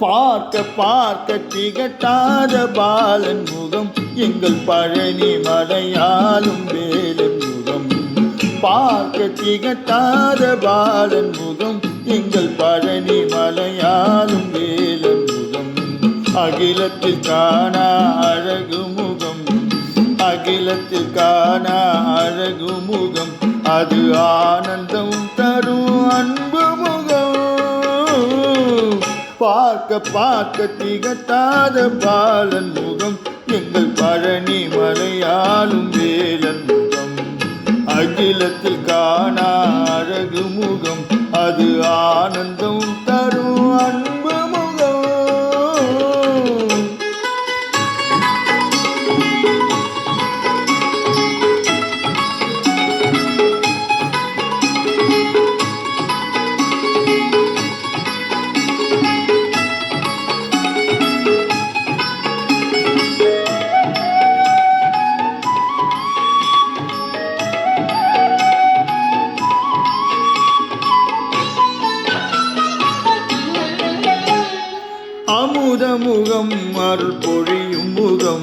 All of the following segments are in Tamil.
பார்க்க பார்க்க திகட்டாத பாலன் முகம். எங்கள் பழனி மலையாளும் வேலன் முகம். பார்க்க திகட்டாத பாலன் முகம். எங்கள் பழனி மலையாளும் வேலன் முகம். அகிலத்தில் காணா அழகு முகம். அகிலத்தில் காணா அழகு முகம். அது ஆனந்தம் பார்க்க பார்க்க திகட்டாத பாலன் முகம். எங்கள் பழனி மலையாளும் வேலன் முகம். அகிலத்தில் காண அழகு முகம். அது ஆனந்தம் அமுதமுகம் அருள் பொழியும் முகம்.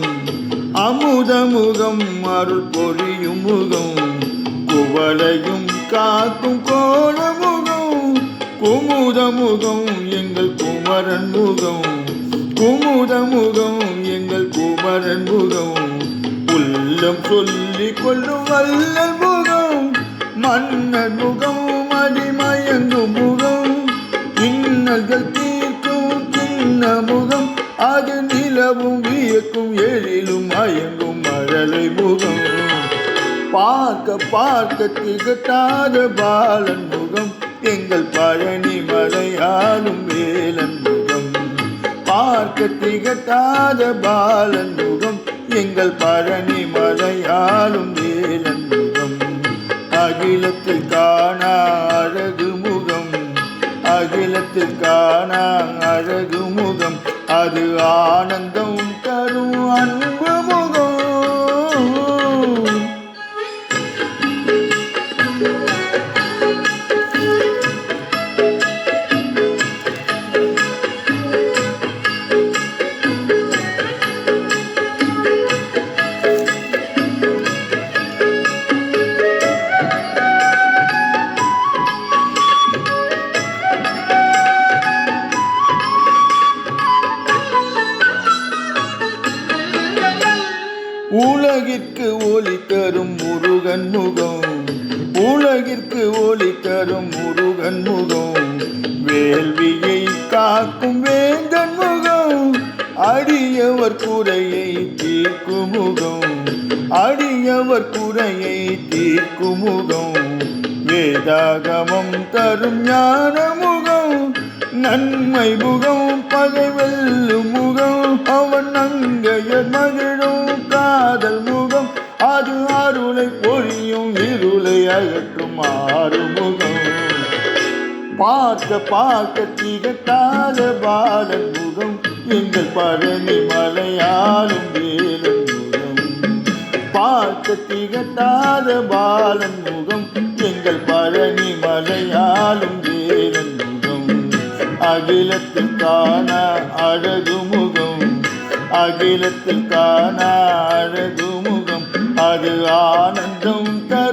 அமுதமுகம் அருள் பொழியும் முகம். குவளையும் காக்கும் கோலமுகம் குமுதமுகம் எங்கள் குமரன் முகம். குமுதமுகம் எங்கள் குமரன் முகம். உள்ளம் சொல்லிக் கொள்ளும் வல்லல் முகம். மன்னர் முகம் அடிமயங்கும் முகம். இன்னல்கள் தீர்க்கும் சின்ன முகம் அது நிலவும் வியக்கும் எழிலும் மயங்கும் மழலை முகம். பார்க்க பார்க்க திகட்டாத பாலன் முகம். எங்கள் பழனி மலையாளும் வேலன் முகம். பார்க்க திகட்டாத பாலன் முகம். எங்கள் பழனி மலையாளும் வேலன் முகம். அகிலத்தில் காணா அழகு முகம். அகிலத்தில் காணா அழகு முகம். அது ஆனந்தம் தரும் அன்பு முகம். உலகிற்கு ஒளி தரும் முருகன் முகம். உலகிற்கு ஒளி தரும் முருகன் முகம். வேள்வியை காக்கும் வேந்தன் முகம். அடியவர் குறையை தீர்க்கும் முகம். அடியவர் குறையை தீர்க்கும் முகம். வேதாகமம் தரும் ஞான முகம். நன்மை முகம் பகை பொழியும் இருளை அகற்றும் ஆறுமுகம். பார்க்க பார்க்க திகட்டாத பாலன் முகம். எங்கள் பழனி மலையாளும் வேலன் முகம். பார்க்க திகட்டாத பாலன் முகம். எங்கள் பழனி மலையாளும் வேலன் முகம். அகிலத்தில் காண அழகு முகம். அகிலத்தில் காண அழகு முகம் ஆனந்தம் தரும்